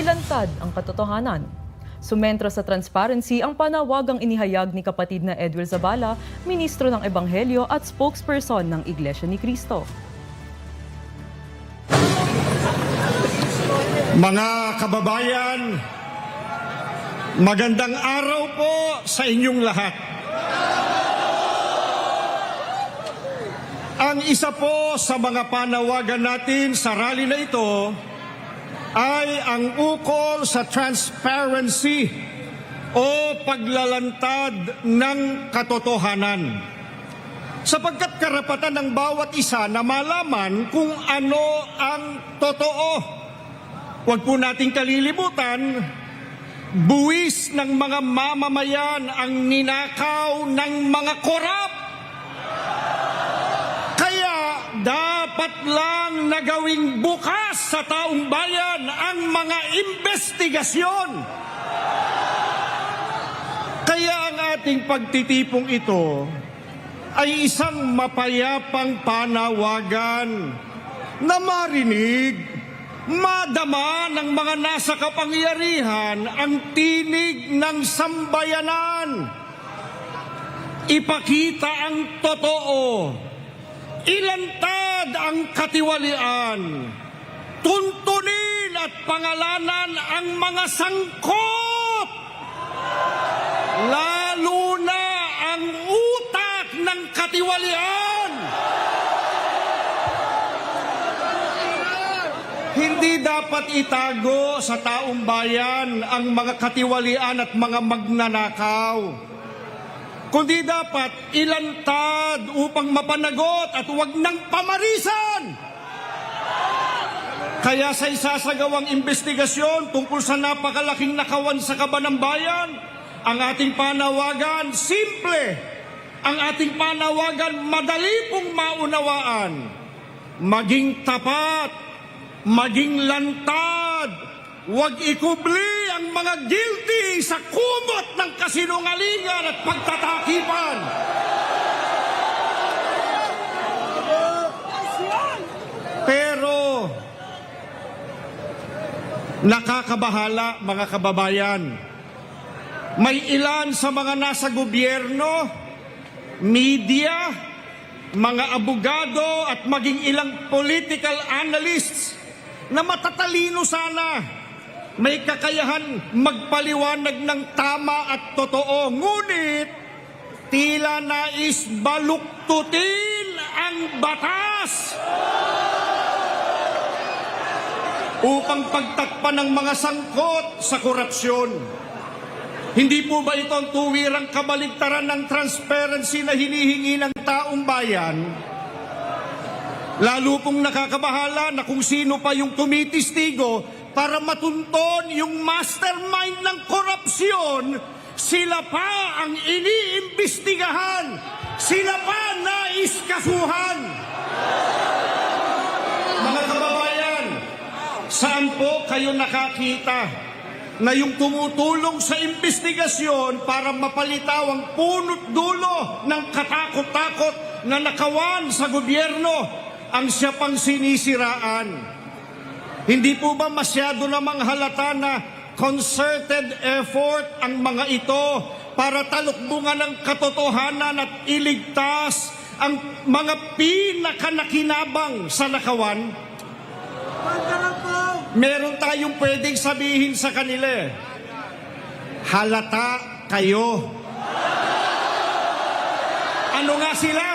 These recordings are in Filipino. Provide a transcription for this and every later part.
ilantad ang katotohanan. Sumentro sa transparency ang panawagang inihayag ni kapatid na Edwin Zabala, ministro ng Ebanghelyo at spokesperson ng Iglesia ni Cristo. Mga kababayan, magandang araw po sa inyong lahat. Ang isa po sa mga panawagan natin sa rally na ito ay ang ukol sa transparency o paglalantad ng katotohanan. Sapagkat karapatan ng bawat isa na malaman kung ano ang totoo. Huwag po nating kalilimutan, buwis ng mga mamamayan ang ninakaw ng mga korap. Kaya dapat lang nagawing bukas sa taong bayan ang mga investigasyon. Kaya ang ating pagtitipong ito ay isang mapayapang panawagan na marinig, madama ng mga nasa kapangyarihan ang tinig ng sambayanan. Ipakita ang totoo. Ilantad ang katiwalian. Tuntunin at pangalanan ang mga sangkot. Lalo na ang utak ng katiwalian. Hindi dapat itago sa taong bayan ang mga katiwalian at mga magnanakaw. Kundi dapat ilantad upang mapanagot at huwag nang pamarisan. Kaya sa isasagawang investigasyon tungkol sa napakalaking nakawan sa kaban ng bayan, ang ating panawagan, simple. Ang ating panawagan, madali pong maunawaan. Maging tapat, maging lantad, huwag ikubli ang mga guilty sa kumot ng kasinungalingan at pagtatakipan. Pero, nakakabahala mga kababayan. May ilan sa mga nasa gobyerno, media, mga abogado at maging ilang political analysts na matatalino sana. May kakayahan magpaliwanag ng tama at totoo. Ngunit, tila nais baluktutin ang batas upang pagtakpan ng mga sangkot sa korupsyon. Hindi po ba ito ang tuwirang kabaligtaran ng transparency na hinihingi ng taong bayan? Lalo pong nakakabahala na kung sino pa yung tumitistigo para matunton yung mastermind ng korupsyon, sila pa ang iniimbestigahan, sila pa naiskasuhan. Mga kababayan, saan po kayo nakakita na yung tumutulong sa investigasyon para mapalitaw ang punot dulo ng katakot-takot na nakawan sa gobyerno ang siya pang sinisiraan. Hindi po ba masyado namang halata na concerted effort ang mga ito para talukbungan ng katotohanan at iligtas ang mga pinakanakinabang sa nakawan? Meron tayong pwedeng sabihin sa kanila. Halata kayo. Ano nga sila?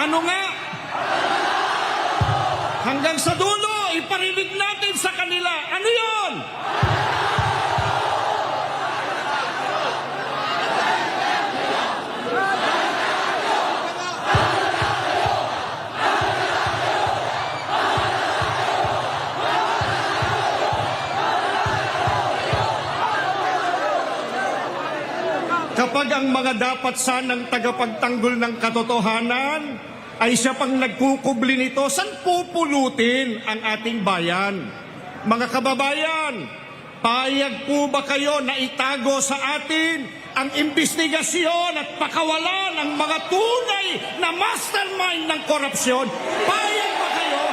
Ano nga? Hanggang sa dulo, iparinig natin sa kanila. Ano yon? Kapag ang mga dapat sanang tagapagtanggol ng katotohanan ay siya pang nagkukubli nito, saan pupulutin ang ating bayan? Mga kababayan, payag po ba kayo na itago sa atin ang investigasyon at pakawalan ng mga tunay na mastermind ng korupsyon? Payag ba kayo?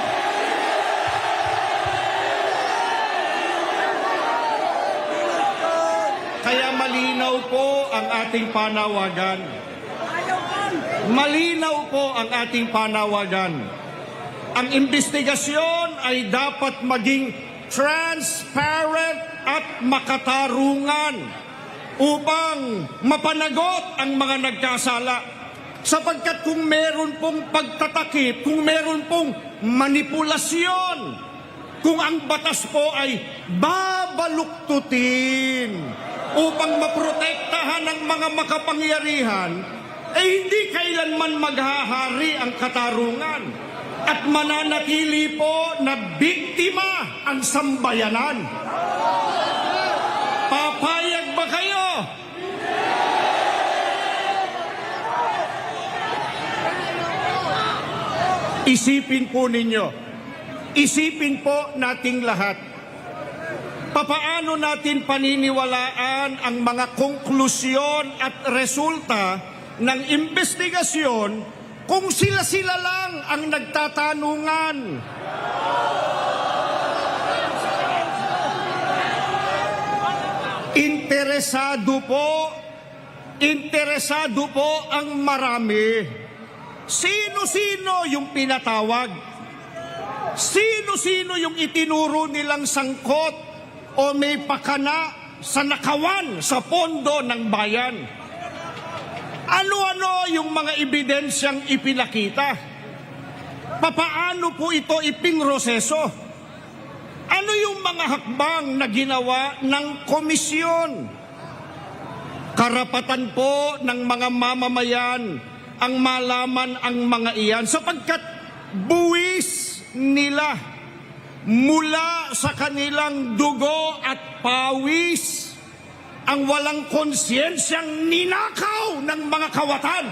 Kaya malinaw po ang ating panawagan Malinaw po ang ating panawagan. Ang investigasyon ay dapat maging transparent at makatarungan upang mapanagot ang mga nagkasala. Sapagkat kung meron pong pagtatakip, kung meron pong manipulasyon, kung ang batas po ay babaluktutin upang maprotektahan ang mga makapangyarihan, eh hindi kailanman maghahari ang katarungan at mananatili po na biktima ang sambayanan. Papayag ba kayo? Isipin po ninyo, isipin po nating lahat, papaano natin paniniwalaan ang mga konklusyon at resulta ng investigasyon kung sila-sila lang ang nagtatanungan. Interesado po, interesado po ang marami. Sino-sino yung pinatawag? Sino-sino yung itinuro nilang sangkot o may pakana sa nakawan sa pondo ng bayan? Ano-ano yung mga ebidensyang ipinakita? Papaano po ito ipinroseso? Ano yung mga hakbang na ginawa ng komisyon? Karapatan po ng mga mamamayan ang malaman ang mga iyan sapagkat buwis nila mula sa kanilang dugo at pawis ang walang konsyensyang ninakaw ng mga kawatan.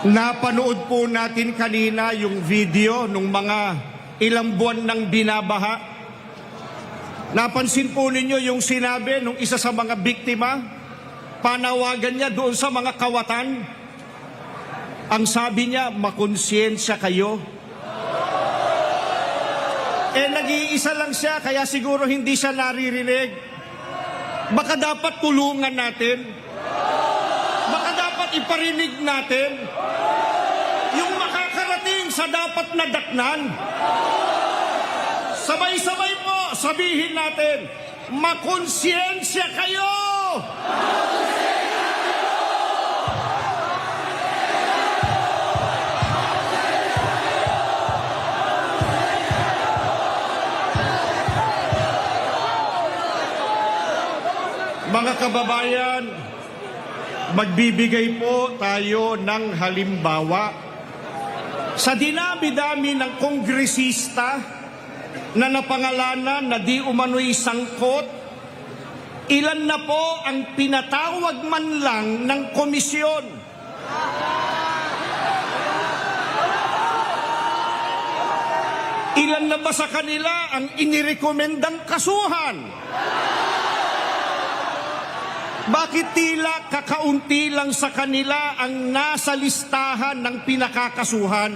Napanood po natin kanina yung video nung mga ilang buwan ng binabaha. Napansin po ninyo yung sinabi nung isa sa mga biktima, panawagan niya doon sa mga kawatan. Ang sabi niya, makonsyensya kayo. Eh, nag-iisa lang siya, kaya siguro hindi siya naririnig. Baka dapat tulungan natin. Baka dapat iparinig natin yung makakarating sa dapat na daknan. Sabay-sabay po, sabihin natin, makonsyensya kayo! Mga kababayan, magbibigay po tayo ng halimbawa. Sa dinami-dami ng kongresista na napangalanan na di umano'y sangkot, ilan na po ang pinatawag man lang ng komisyon. Ilan na ba sa kanila ang inirekomendang kasuhan? Bakit tila kakaunti lang sa kanila ang nasa listahan ng pinakakasuhan?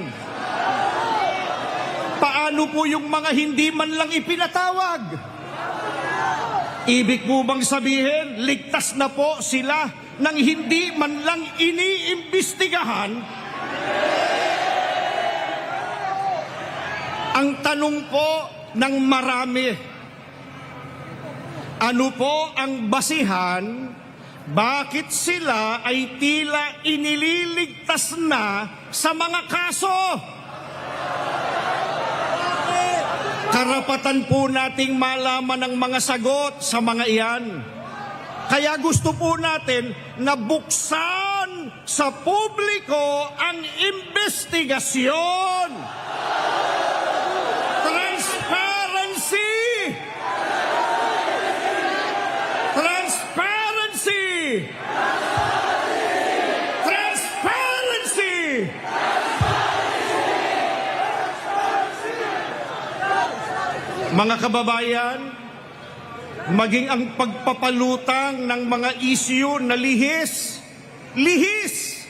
Paano po yung mga hindi man lang ipinatawag? Ibig po bang sabihin, ligtas na po sila nang hindi man lang iniimbestigahan? Ang tanong po ng marami, ano po ang basihan bakit sila ay tila inililigtas na sa mga kaso? Karapatan po nating malaman ang mga sagot sa mga iyan. Kaya gusto po natin na buksan sa publiko ang investigasyon. Transparency! Transparency! Transparency! Mga kababayan, maging ang pagpapalutang ng mga isyu na lihis, lihis,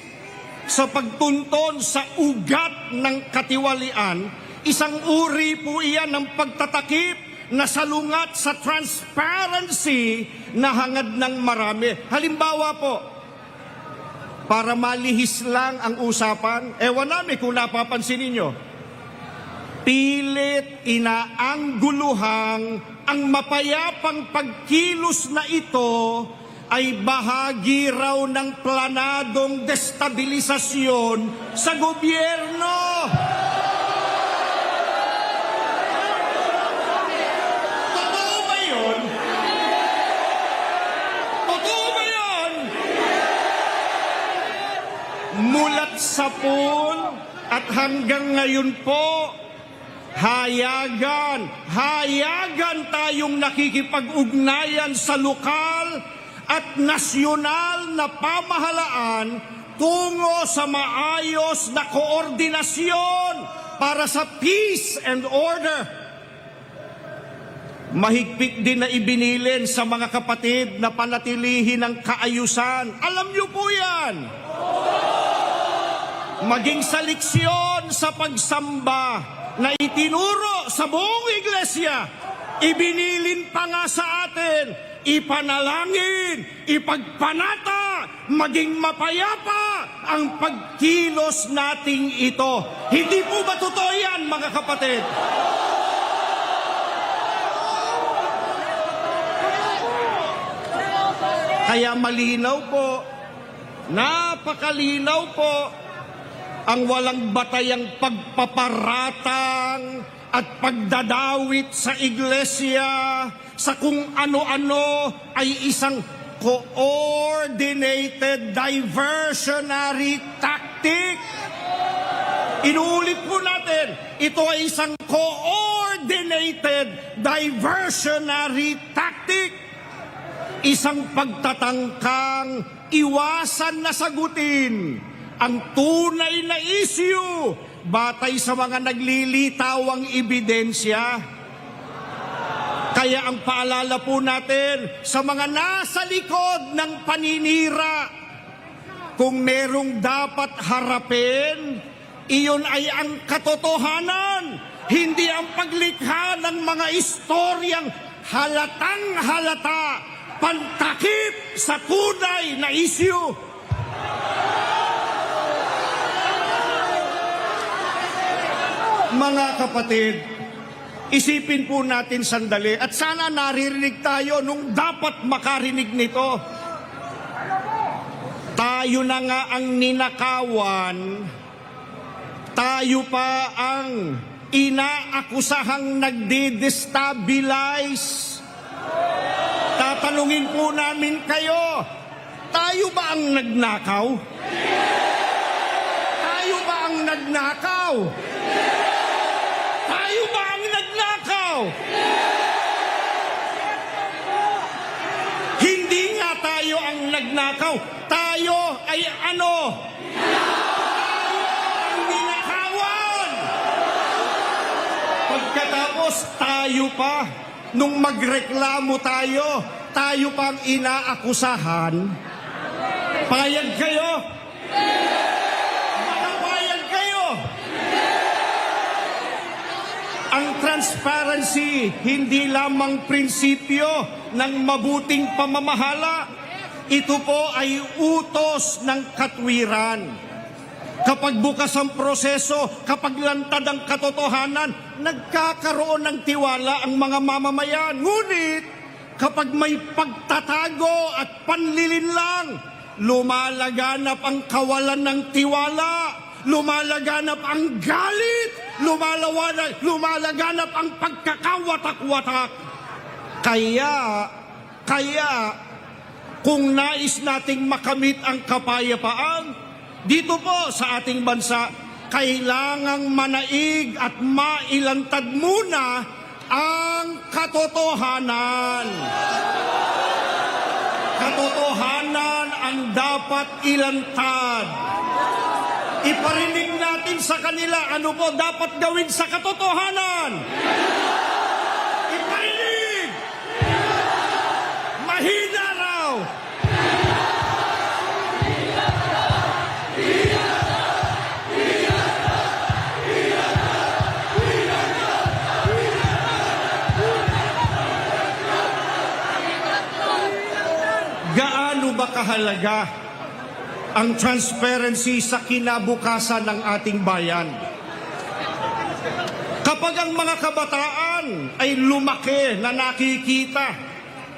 sa pagtunton sa ugat ng katiwalian, isang uri po iyan ng pagtatakip na salungat sa transparency na hangad ng marami. Halimbawa po, para malihis lang ang usapan, ewan namin kung napapansin ninyo, pilit inaangguluhang ang mapayapang pagkilos na ito ay bahagi raw ng planadong destabilisasyon sa gobyerno. Totoo ba yun? Totoo ba yun? Mulat sa pool at hanggang ngayon po, hayagan, hayagan tayong nakikipag-ugnayan sa lokal at nasyonal na pamahalaan tungo sa maayos na koordinasyon para sa peace and order. Mahigpit din na ibinilin sa mga kapatid na panatilihin ang kaayusan. Alam niyo po yan. Maging sa leksyon sa pagsamba na itinuro sa buong iglesia, ibinilin pa nga sa atin, ipanalangin, ipagpanata, maging mapayapa ang pagkilos nating ito. Hindi po ba totoo yan, mga kapatid? Kaya malinaw po, napakalinaw po, ang walang batayang pagpaparatang at pagdadawit sa iglesia sa kung ano-ano ay isang coordinated diversionary tactic. Inuulit po natin, ito ay isang coordinated diversionary tactic. Isang pagtatangkang iwasan na sagutin ang tunay na issue batay sa mga naglilitawang ebidensya. Kaya ang paalala po natin sa mga nasa likod ng paninira, kung merong dapat harapin, iyon ay ang katotohanan, hindi ang paglikha ng mga istoryang halatang halata, pantakip sa tunay na issue. Mga kapatid, isipin po natin sandali at sana naririnig tayo nung dapat makarinig nito. Tayo na nga ang ninakawan, tayo pa ang inaakusahang nagde-destabilize. Tatanungin po namin kayo, tayo ba ang nagnakaw? Tayo ba ang nagnakaw? Tayo ba ang Hindi nga tayo ang nagnakaw. Tayo ay ano? Ninakawan. Pagkatapos tayo pa, nung magreklamo tayo, tayo pang inaakusahan. Payag kayo? Baka payag kayo? Ang transparency, hindi lamang prinsipyo ng mabuting pamamahala. Ito po ay utos ng katwiran. Kapag bukas ang proseso, kapag lantad ang katotohanan, nagkakaroon ng tiwala ang mga mamamayan. Ngunit, kapag may pagtatago at panlilinlang, lumalaganap ang kawalan ng tiwala, lumalaganap ang galit, lumalawanag, lumalaganap ang pagkakawatak-watak. Kaya, kaya, kung nais nating makamit ang kapayapaan, dito po sa ating bansa, kailangang manaig at mailantad muna ang katotohanan. Katotohanan ang dapat ilantad. Iparinig natin sa kanila ano po dapat gawin sa katotohanan. Iparinig! Mahina raw! Gaano ba kahalaga ang transparency sa kinabukasan ng ating bayan? Kapag ang mga kabataan ay lumaki na nakikita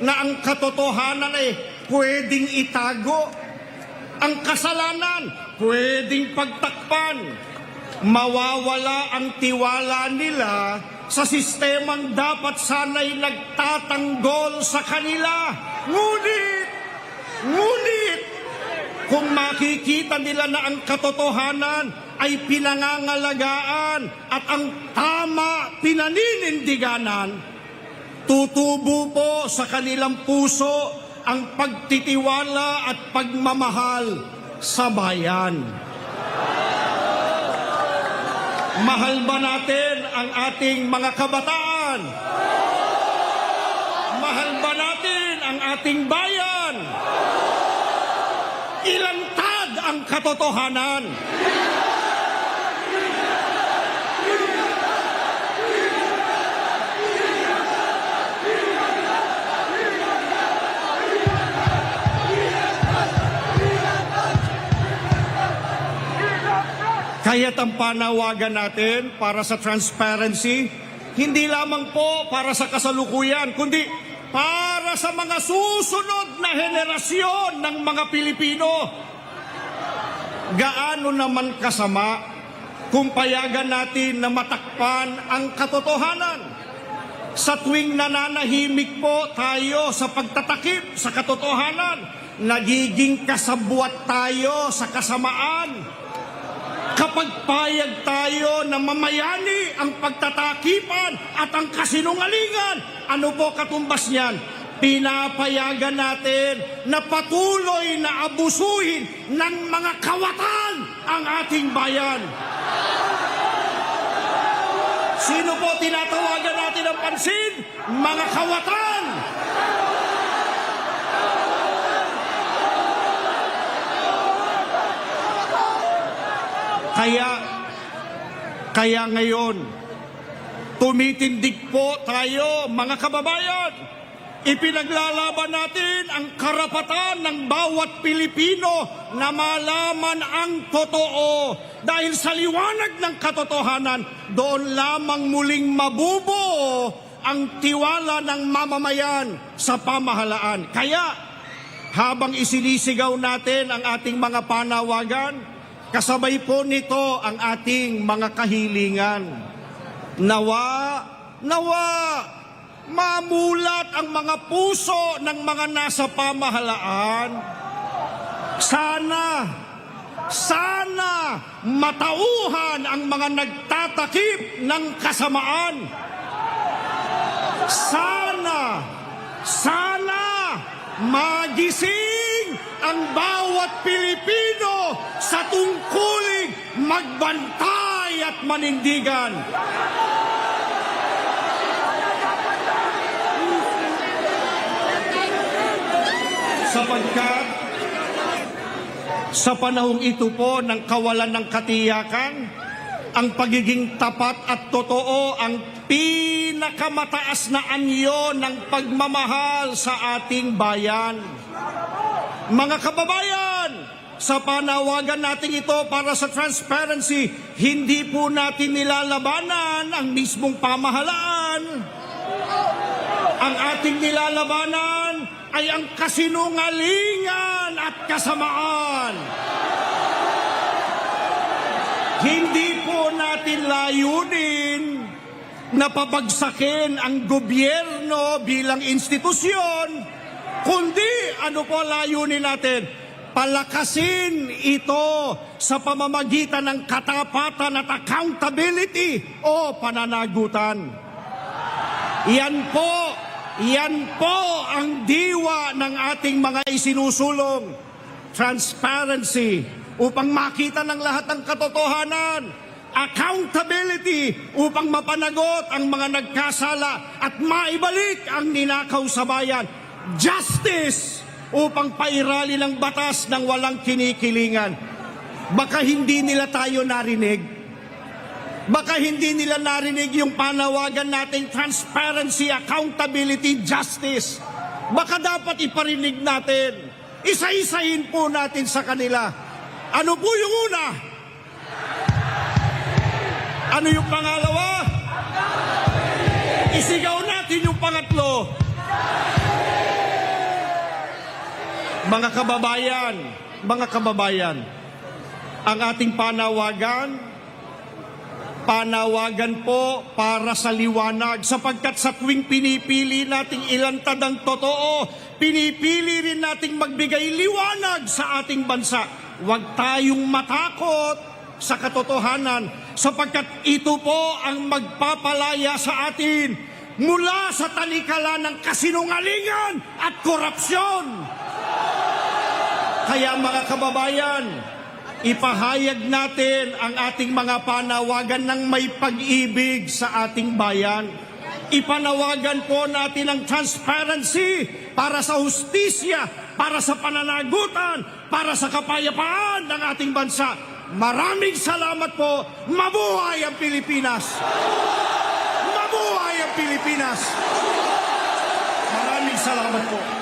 na ang katotohanan ay pwedeng itago, ang kasalanan pwedeng pagtakpan, mawawala ang tiwala nila sa sistemang dapat sana'y nagtatanggol sa kanila. Ngunit, ngunit, kung makikita nila na ang katotohanan ay pinangangalagaan at ang tama pinaninindiganan, tutubo po sa kanilang puso ang pagtitiwala at pagmamahal sa bayan. Mahal ba natin ang ating mga kabataan? Mahal ba natin ang ating bayan? Ilantad ang katotohanan. Kaya't ang panawagan natin para sa transparency, hindi lamang po para sa kasalukuyan, kundi para sa mga susunod na henerasyon ng mga Pilipino. Gaano naman kasama kung payagan natin na matakpan ang katotohanan? Sa tuwing nananahimik po tayo sa pagtatakip sa katotohanan, nagiging kasabwat tayo sa kasamaan. Kapag payag tayo na mamayani ang pagtatakipan at ang kasinungalingan, ano po katumbas niyan? Pinapayagan natin na patuloy na abusuhin ng mga kawatan ang ating bayan. Sino po tinatawagan natin ng pansin? Mga kawatan! Kaya, kaya ngayon, tumitindig po tayo, mga kababayan. Ipinaglalaban natin ang karapatan ng bawat Pilipino na malaman ang totoo. Dahil sa liwanag ng katotohanan, doon lamang muling mabubuo ang tiwala ng mamamayan sa pamahalaan. Kaya, habang isinisigaw natin ang ating mga panawagan, kasabay po nito ang ating mga kahilingan. Nawa, nawa, mamulat ang mga puso ng mga nasa pamahalaan. Sana, sana matauhan ang mga nagtatakip ng kasamaan. Sana, sana magising ang bawat Pilipino sa tungkuling magbantay at manindigan. Sapagkat sa panahong ito po ng kawalan ng katiyakan, ang pagiging tapat at totoo ang pinakamataas na anyo ng pagmamahal sa ating bayan. Mga kababayan, sa panawagan natin ito para sa transparency, hindi po natin nilalabanan ang mismong pamahalaan. Ang ating nilalabanan ay ang kasinungalingan at kasamaan. Hindi po natin layunin na pabagsakin ang gobyerno bilang institusyon, kundi ano po layunin natin? Palakasin ito sa pamamagitan ng katapatan at accountability o pananagutan. Yan po, yan po ang diwa ng ating mga isinusulong. Transparency upang makita ng lahat ng katotohanan. Accountability upang mapanagot ang mga nagkasala at maibalik ang ninakaw sa bayan. Justice upang pairali ng batas ng walang kinikilingan. Baka hindi nila tayo narinig. Baka hindi nila narinig yung panawagan nating transparency, accountability, justice. Baka dapat iparinig natin. isa-isahin po natin sa kanila. Ano po yung una? Ano yung pangalawa? Isigaw natin yung pangatlo. Mga kababayan, mga kababayan, ang ating panawagan, panawagan po para sa liwanag sapagkat sa tuwing pinipili nating ilantad ang totoo, pinipili rin nating magbigay liwanag sa ating bansa. Huwag tayong matakot sa katotohanan sapagkat ito po ang magpapalaya sa atin mula sa talikala ng kasinungalingan at korupsyon. Kaya mga kababayan, ipahayag natin ang ating mga panawagan ng may pag-ibig sa ating bayan. Ipanawagan po natin ang transparency para sa hustisya, para sa pananagutan, para sa kapayapaan ng ating bansa. Maraming salamat po. Mabuhay ang Pilipinas! Mabuhay ang Pilipinas! Maraming salamat po.